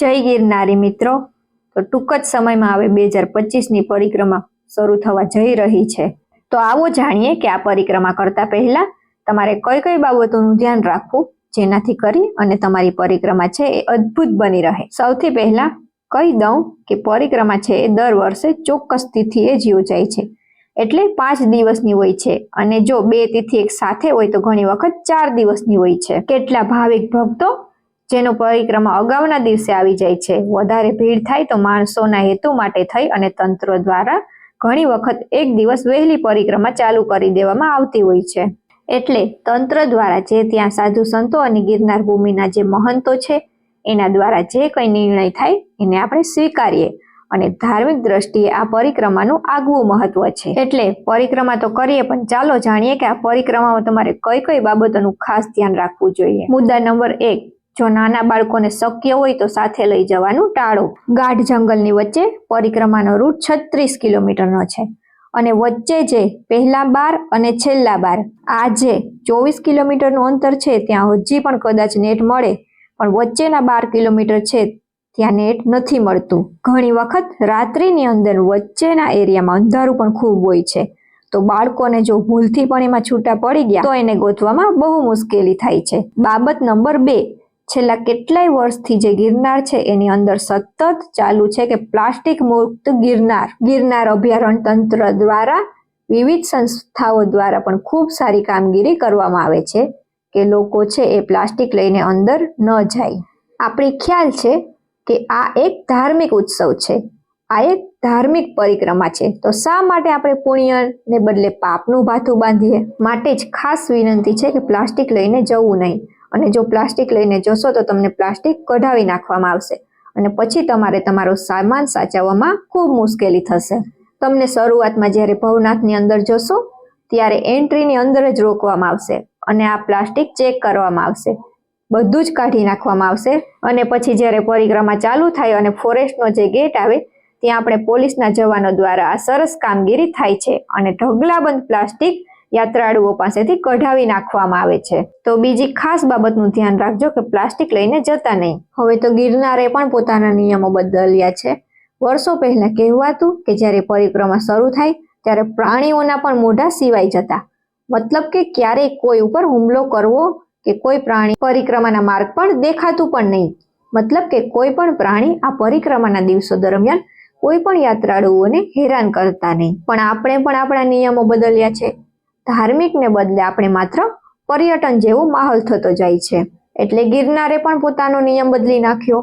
જય ગિરનારી મિત્રો. તો ટૂંક જ સમયમાં હવે બે હજાર પચીસની પરિક્રમા શરૂ થવા જઈ રહી છે. તો આવો જાણીએ કે આ પરિક્રમા કરતા પહેલા તમારે કઈ કઈ બાબતોનું ધ્યાન રાખવું, જેનાથી કરી અને તમારી પરિક્રમા છે એ અદ્ભુત બની રહે. સૌથી પહેલા કહી દઉં કે પરિક્રમા છે એ દર વર્ષે ચોક્કસ તિથિએ જ યોજાય છે. એટલે પાંચ દિવસની હોય છે અને જો બે તિથિ એક સાથે હોય તો ઘણી વખત ચાર દિવસની હોય છે. કેટલા ભાવિક ભક્તો જેનો પરિક્રમા અગાઉના દિવસે આવી જાય છે. વધારે ભીડ થાય તો માણસોના હેતુ માટે થઈ અને તંત્ર દ્વારા ઘણી વખત એક દિવસ વહેલી પરિક્રમા ચાલુ કરી દેવામાં આવતી હોય છે. એટલે તંત્ર દ્વારા જે ત્યાં સાધુ સંતો અને ગિરનાર ભૂમિના જે મહંતો છે, એના દ્વારા જે કંઈ નિર્ણય થાય, એને આપણે સ્વીકારીએ અને ધાર્મિક દ્રષ્ટિએ આ પરિક્રમાનું આગવું મહત્વ છે. એટલે પરિક્રમા તો કરીએ, પણ ચાલો જાણીએ કે આ પરિક્રમામાં તમારે કઈ કઈ બાબતોનું ખાસ ધ્યાન રાખવું જોઈએ. મુદ્દા નંબર એક જો નાના બાળકોને શક્ય હોય તો સાથે લઈ જવાનું ટાળો. ગાઢ જંગલની વચ્ચે પરિક્રમાનો રૂટ છત્રીસ કિલોમીટરનો છે અને વચ્ચે જે પહેલા બાર અને છેલ્લા બાર, આ જે ચોવીસ કિલોમીટરનું અંતર છે, ત્યાં હજી પણ કદાચ નેટ મળે, પણ વચ્ચેના બાર કિલોમીટર છે, ત્યાં નેટ નથી મળતું. ઘણી વખત રાત્રિની અંદર વચ્ચેના એરિયામાં અંધારું પણ ખૂબ હોય છે. તો બાળકોને જો ભૂલથી પણ એમાં છૂટા પડી ગયા, તો એને ગોતવામાં બહુ મુશ્કેલી થાય છે. બાબત નંબર બે છેલ્લા કેટલાય વર્ષથી જે ગિરનાર છે, એની અંદર સતત ચાલુ છે કે પ્લાસ્ટિક મુક્ત ગિરનાર. ગિરનાર અભયારણ્ય તંત્ર દ્વારા, વિવિધ સંસ્થાઓ દ્વારા પણ ખૂબ સારી કામગીરી કરવામાં આવે છે કે લોકો છે એ પ્લાસ્ટિક લઈને અંદર ન જાય. આપણી ખ્યાલ છે કે આ એક ધાર્મિક ઉત્સવ છે. આ એક ધાર્મિક પરિક્રમા છે. તો શા માટે આપણે પુણ્યને બદલે પાપનું ભાથું બાંધીએ? માટે જ ખાસ વિનંતી છે કે પ્લાસ્ટિક લઈને જવું નહીં. અને જો પ્લાસ્ટિક લઈને જશો તો તમને પ્લાસ્ટિક કઢાવી નાખવામાં આવશે. અને પછી તમારે તમારો સામાન સાચવવામાં ખૂબ મુશ્કેલી થશે. તમને શરૂઆતમાં જ્યારે ભવનાથની અંદર જશો, ત્યારે એન્ટ્રીની અંદર જ રોકવામાં આવશે અને આ પ્લાસ્ટિક ચેક કરવામાં આવશે. બધું જ કાઢી નાખવામાં આવશે અને પછી જ્યારે પરિક્રમા ચાલુ થાય અને ફોરેસ્ટનો જે ગેટ આવે, ત્યાં આપણે પોલીસના જવાનો દ્વારા આ સરસ કામગીરી થાય છે અને ઢગલાબંધ પ્લાસ્ટિક યાત્રાળુઓ પાસેથી કઢાવી નાખવામાં આવે છે. તો બીજી ખાસ બાબતનું ધ્યાન રાખજો કે પ્લાસ્ટિક લઈને જતા નહીં. હવે તો ગિરનારે પણ પોતાના નિયમો બદલ્યા છે. વર્ષો પહેલા કહેવાતું કે જ્યારે પરિક્રમા શરૂ થાય, ત્યારે પ્રાણીઓના પણ મોઢા સિવાય જતા. મતલબ કે ક્યારેય કોઈ ઉપર હુમલો કરવો કે કોઈ પ્રાણી પરિક્રમાના માર્ગ પર દેખાતું પણ નહીં. મતલબ કે કોઈ પણ પ્રાણી આ પરિક્રમાના દિવસો દરમિયાન કોઈ પણ યાત્રાળુઓને હેરાન કરતા નહીં. પણ આપણે પણ આપણા નિયમો બદલ્યા છે. ધાર્મિકને બદલે આપણે માત્ર પર્યટન જેવો માહોલ થતો જાય છે. એટલે ગિરનારે પણ પોતાનો નિયમ બદલી નાખ્યો.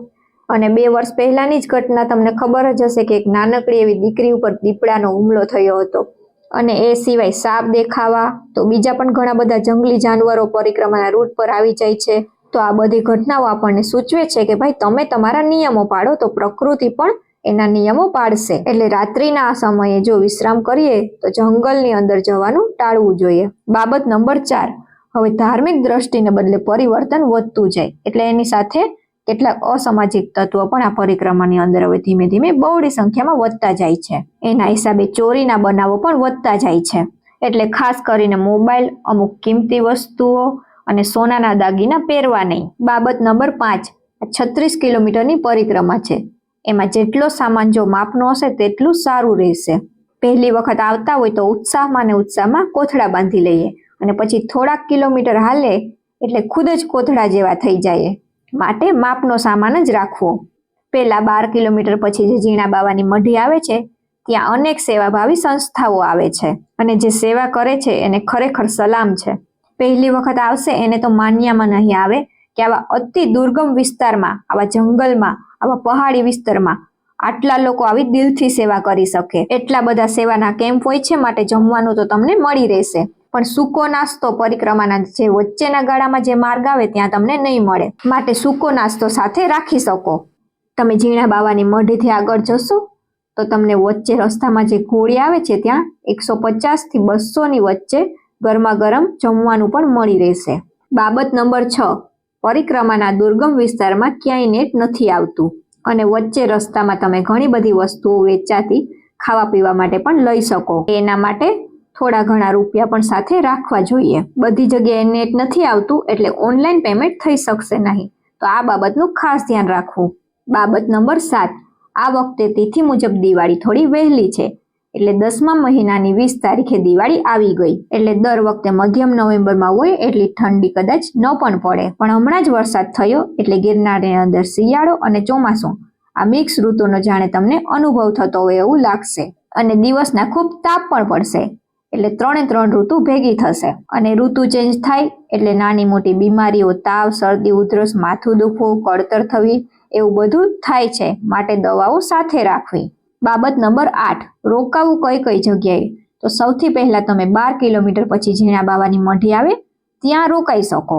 અને બે વર્ષ પહેલાની જ ઘટના તમને ખબર જ હશે કે એક નાનકડી એવી દીકરી ઉપર દીપડાનો હુમલો થયો હતો. અને એ સિવાય સાપ દેખાવા, તો બીજા પણ ઘણા બધા જંગલી જાનવરો પરિક્રમાના રૂટ પર આવી જાય છે. તો આ બધી ઘટનાઓ આપણને સૂચવે છે કે ભાઈ, તમે તમારા નિયમો પાડો તો પ્રકૃતિ પણ એના નિયમો પાડશે. એટલે રાત્રિના આ સમયે જો વિશ્રામ કરીએ, તો જંગલની અંદર જવાનું ટાળવું જોઈએ. બાબત નંબર ચાર. હવે ધાર્મિક દ્રષ્ટિને બદલે પરિવર્તન વધતું જાય. એટલે એની સાથે કેટલાક અસામાજિક તત્વો પણ આ પરિક્રમાની અંદર હવે ધીમે ધીમે બહોળી સંખ્યામાં વધતા જાય છે. એના હિસાબે ચોરીના બનાવો પણ વધતા જાય છે. એટલે ખાસ કરીને મોબાઈલ, અમુક કિંમતી વસ્તુઓ અને સોનાના દાગીના પહેરવા નહીં. બાબત નંબર પાંચ. છત્રીસ કિલોમીટરની પરિક્રમા છે. એમાં જેટલો સામાન જો માપનો હશે તેટલું સારું રહેશે. પહેલી વખત આવતા હોય તો ઉત્સાહમાં ને ઉત્સાહમાં કોથળા બાંધી લઈએ અને પછી થોડાક કિલોમીટર હાલે એટલે ખુદ જ કોથળા જેવા થઈ જાય. માટે માપનો સામાન જ રાખવો. પહેલા બાર કિલોમીટર પછી જે ઝીણા બાવાની મઢી આવે છે, ત્યાં અનેક સેવાભાવી સંસ્થાઓ આવે છે અને જે સેવા કરે છે એને ખરેખર સલામ છે. પહેલી વખત આવશે એને તો માન્યામાં નહીં આવે કે આવા અતિ દુર્ગમ વિસ્તારમાં, આવા જંગલમાં આવા પહાડી વિસ્તારમાં. આટલા લોકો આવી દિલથી સેવા કરી શકે. એટલા બધા સેવાના કેમ્પ હોય છે માટે જમવાનું તો તમને મળી રહેશે. પણ સૂકો નાસ્તો પરિક્રમાના જે વચ્ચેના ગાળામાં જે માર્ગ આવે ત્યાં તમને નહીં મળે. માટે સૂકો નાસ્તો સાથે રાખી શકો. તમે ઝીણા બાવાની મઢથી આગળ જશો, તો તમને વચ્ચે રસ્તામાં જે ઘોડી આવે છે ત્યાં એકસો પચાસથી બસોની વચ્ચે ગરમા ગરમ જમવાનું પણ મળી રહેશે. બાબત નંબર છ. પરિક્રમાના દુર્ગમ વિસ્તારમાં ક્યાંય નેટ નથી આવતું અને વચ્ચે રસ્તામાં તમે ઘણી બધી વસ્તુઓ વેચાતી, ખાવા પીવા માટે પણ લઈ શકો. એના માટે થોડા ઘણા રૂપિયા પણ સાથે રાખવા જોઈએ. બધી જગ્યાએ નેટ નથી આવતું એટલે ઓનલાઈન પેમેન્ટ થઈ શકશે નહીં. તો આ બાબતનું ખાસ ધ્યાન રાખવું. બાબત નંબર સાત. આ વખતે તિથિ મુજબ દિવાળી થોડી વહેલી છે. એટલે દસમા મહિનાની વીસ તારીખે દિવાળી આવી ગઈ. એટલે દર વખતે મધ્યમ નવેમ્બરમાં હોય એટલી ઠંડી કદાચ ન પણ પડે. પણ હમણાં જ વરસાદ થયો એટલે ગિરનારની અંદર શિયાળો અને ચોમાસું. આ મિક્સ ઋતુનો જાણે તમને અનુભવ થતો હોય એવું લાગશે. અને દિવસના ખૂબ તાપ પણ પડશે. એટલે ત્રણે ત્રણ ઋતુ ભેગી થશે. અને ઋતુ ચેન્જ થાય એટલે નાની મોટી બીમારીઓ, તાવ, શરદી, ઉધરસ, માથું દુખવું, કળતર થવી એવું બધું થાય છે. માટે દવાઓ સાથે રાખવી. બાબત નંબર આઠ, રોકાવું કઈ કઈ જગ્યાએ? તો સૌથી પહેલા તમે બાર કિલોમીટર પછી ઝીણા બાવાની મઢી આવે, ત્યાં રોકાઈ શકો.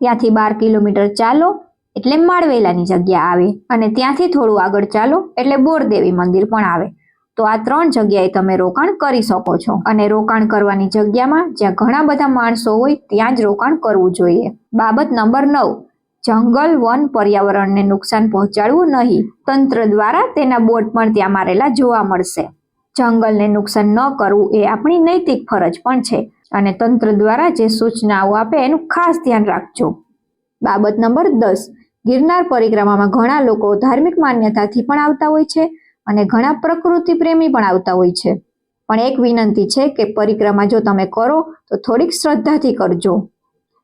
ત્યાંથી બાર કિલોમીટર ચાલો, એટલે માળવેલાની જગ્યા આવે. અને ત્યાંથી થોડું આગળ ચાલો, એટલે બોરદેવી મંદિર પણ આવે. તો આ ત્રણ જગ્યાએ તમે રોકાણ કરી શકો છો. અને રોકાણ કરવાની જગ્યામાં જ્યાં ઘણા બધા માણસો હોય, ત્યાં જ રોકાણ કરવું જોઈએ. બાબત નંબર નવ જંગલ વન પર્યાવરણને નુકસાન પહોંચાડવું નહીં. તંત્ર દ્વારા તેના બોર્ડ પણ ત્યાં મારેલા જોવા મળશે. જંગલને નુકસાન ન કરવું એ આપણી નૈતિક ફરજ પણ છે અને તંત્ર દ્વારા જે સૂચનાઓ આપે એનું ખાસ ધ્યાન રાખજો. બાબત નંબર દસ. ગિરનાર પરિક્રમામાં ઘણા લોકો ધાર્મિક માન્યતાથી પણ આવતા હોય છે અને ઘણા પ્રકૃતિ પ્રેમી પણ આવતા હોય છે. પણ એક વિનંતી છે કે પરિક્રમા જો તમે કરો તો થોડીક શ્રદ્ધાથી કરજો.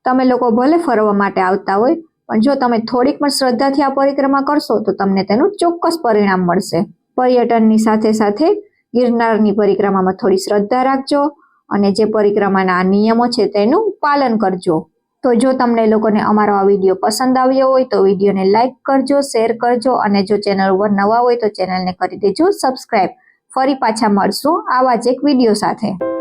તમે લોકો ભલે ફરવા માટે આવતા હોય પણ જો તમે થોડીક પણ શ્રદ્ધાથી આ પરિક્રમા કરશો, તો તમને તેનું ચોક્કસ પરિણામ મળશે. પર્યટનની સાથે સાથે ગિરનારની પરિક્રમામાં થોડી શ્રદ્ધા રાખજો અને જે પરિક્રમાના નિયમો છે તેનું પાલન કરજો. તો જો તમને લોકોને અમારો આ વીડિયો પસંદ આવ્યો હોય, તો વિડીયોને લાઈક કરજો, શેર કરજો અને જો ચેનલ ઉપર નવા હોય, તો ચેનલને કરી દેજો સબસ્ક્રાઈબ ફરી પાછા મળશું આવા જ એક વીડિયો સાથે.